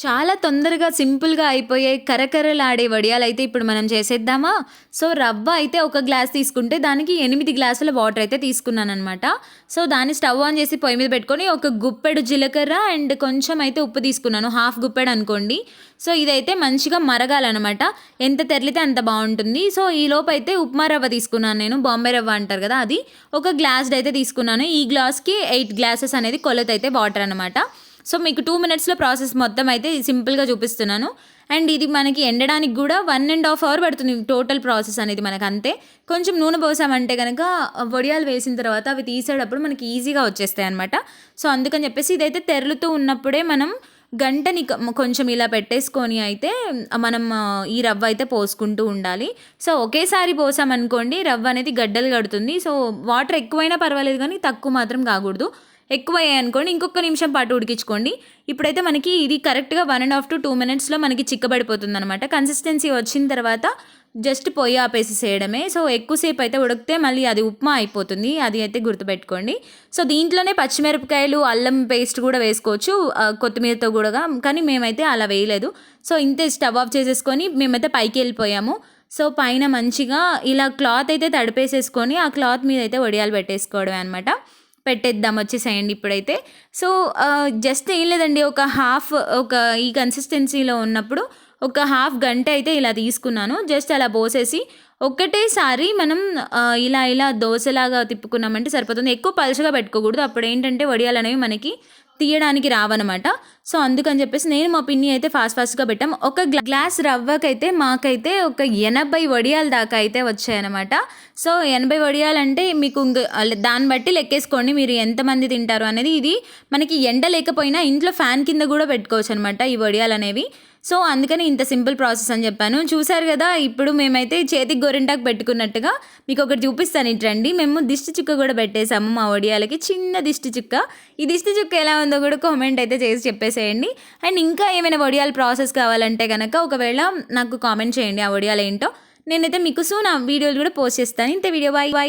చాలా తొందరగా సింపుల్‌గా అయిపోయే కరకరలాడే వడియాలు అయితే ఇప్పుడు మనం చేసేద్దామా? సో, రవ్వ అయితే ఒక గ్లాస్ తీసుకుంటే దానికి ఎనిమిది గ్లాసుల వాటర్ అయితే తీసుకున్నాననమాట. సో, దాన్ని స్టవ్ ఆన్ చేసి పొయ్యి మీద పెట్టుకొని ఒక గుప్పెడు జీలకర్ర అండ్ కొంచెం అయితే ఉప్పు తీసుకున్నాను. హాఫ్ గుప్పెడు అనుకోండి. సో, ఇదైతే మంచిగా మరగాలన్నమాట ఎంత తెరిలితే అంత బాగుంటుంది సో, ఈ లోపైతే ఉప్మా రవ్వ తీసుకున్నాను నేను. బాంబే రవ్వ అంటారు కదా! అది. ఒక గ్లాస్డ్ అయితే తీసుకున్నాను. ఈ గ్లాస్‌కి ఎయిట్ గ్లాసెస్ అనేది కొలతైతే వాటర్ అనమాట. సో, మీకు టూ మినిట్స్‌లో ప్రాసెస్ మొత్తం అయితే సింపుల్‌గా చూపిస్తున్నాను. అండ్ ఇది మనకి ఎండడానికి కూడా వన్ అండ్ హాఫ్ అవర్ పడుతుంది టోటల్ ప్రాసెస్ అనేది మనకు అంతే కొంచెం నూనె పోసామంటే కనుక వడియాలు వేసిన తర్వాత అవి తీసేటప్పుడు మనకి ఈజీగా వచ్చేస్తాయి అనమాట సో, అందుకని చెప్పేసి ఇదైతే తెరులుతూ ఉన్నప్పుడే మనం గంటని కొంచెం ఇలా పెట్టేసుకొని అయితే మనం ఈ రవ్వ అయితే పోసుకుంటూ ఉండాలి. సో, ఒకేసారి పోసామనుకోండి రవ్వ అనేది గడ్డలు కడుతుంది. సో, వాటర్ ఎక్కువైనా పర్వాలేదు కానీ తక్కువ మాత్రం కాకూడదు. ఎక్కువయ్యాయనుకోండి ఇంకొక నిమిషం పాటు ఉడికించుకోండి. ఇప్పుడైతే మనకి ఇది కరెక్ట్‌గా 1 ½ 2 మినిట్స్‌లో మనకి చిక్కబడిపోతుందనమాట. కన్సిస్టెన్సీ వచ్చిన తర్వాత జస్ట్ పొయ్యి ఆపేసేసేయడమే. సో, ఎక్కువసేపు అయితే ఉడికితే మళ్ళీ అది ఉప్మా అయిపోతుంది. అది అయితే గుర్తుపెట్టుకోండి. సో, దీంట్లోనే పచ్చిమిరపకాయలు, అల్లం పేస్ట్ కూడా వేసుకోవచ్చు. కొత్తిమీరతో కూడా కానీ మేమైతే అలా వేయలేదు. సో, ఇంతే స్టవ్ ఆఫ్ చేసేసుకొని మేమైతే పైకి వెళ్ళిపోయాము సో, పైన మంచిగా ఇలా క్లాత్ అయితే తడిపేసేసుకొని ఆ క్లాత్ మీద అయితే వడియాలు పెట్టేసుకోవడమే అనమాట. పెట్టేద్దాం వచ్చేసేయండి ఇప్పుడైతే. సో, జస్ట్ ఏం లేదండి ఒక హాఫ్ ఒక ఈ కన్సిస్టెన్సీలో ఉన్నప్పుడు ఒక హాఫ్ గంట అయితే ఇలా తీసుకున్నాను. జస్ట్ అలా పోసేసి ఒక్కటేసారి మనం ఇలా ఇలా దోసలాగా తిప్పుకున్నామంటే సరిపోతుంది. ఎక్కువ పలుచగా పెట్టుకోకూడదు. అప్పుడు ఏంటంటే వడియాలనేవి మనకి తీయడానికి రావనమాట. సో, అందుకని చెప్పేసి నేను మా పిన్ని అయితే ఫాస్ట్ ఫాస్ట్‌గా పెట్టాం. ఒక గ్లా గ్లాస్ రవ్వకైతే మాకైతే ఒక 80 వడియాల దాకా అయితే వచ్చాయనమాట. సో, 80 వడియాలంటే మీకు దాన్ని బట్టి లెక్కేసుకోండి మీరు ఎంతమంది తింటారు అనేది. ఇది మనకి ఎండ లేకపోయినా ఇంట్లో ఫ్యాన్ కింద కూడా పెట్టుకోవచ్చు అనమాట ఈ వడియాలనేవి. సో, అందుకని ఇంత సింపుల్ ప్రాసెస్ అని చెప్పాను. చూసారు కదా ఇప్పుడు మేమైతే చేతికి గోరింటాకు పెట్టుకున్నట్టుగా మీకు ఒకటి చూపిస్తాను ఇటు రండి. మేము దిష్టి చుక్క కూడా పెట్టేసాము మా వడియాలకి. చిన్న దిష్టి చుక్క. ఈ దిష్టి చుక్క ఎలా ఉందో కూడా కామెంట్ అయితే చేసి చెప్పేసేయండి. అండ్ ఇంకా ఏమైనా వడియాల ప్రాసెస్ కావాలంటే కనుక ఒకవేళ నాకు కామెంట్ చేయండి ఆ వడియాలేంటో. నేనైతే మీకు సో నా వీడియోలు కూడా పోస్ట్ చేస్తాను. ఇంత వీడియో బాయ్. బాయ్.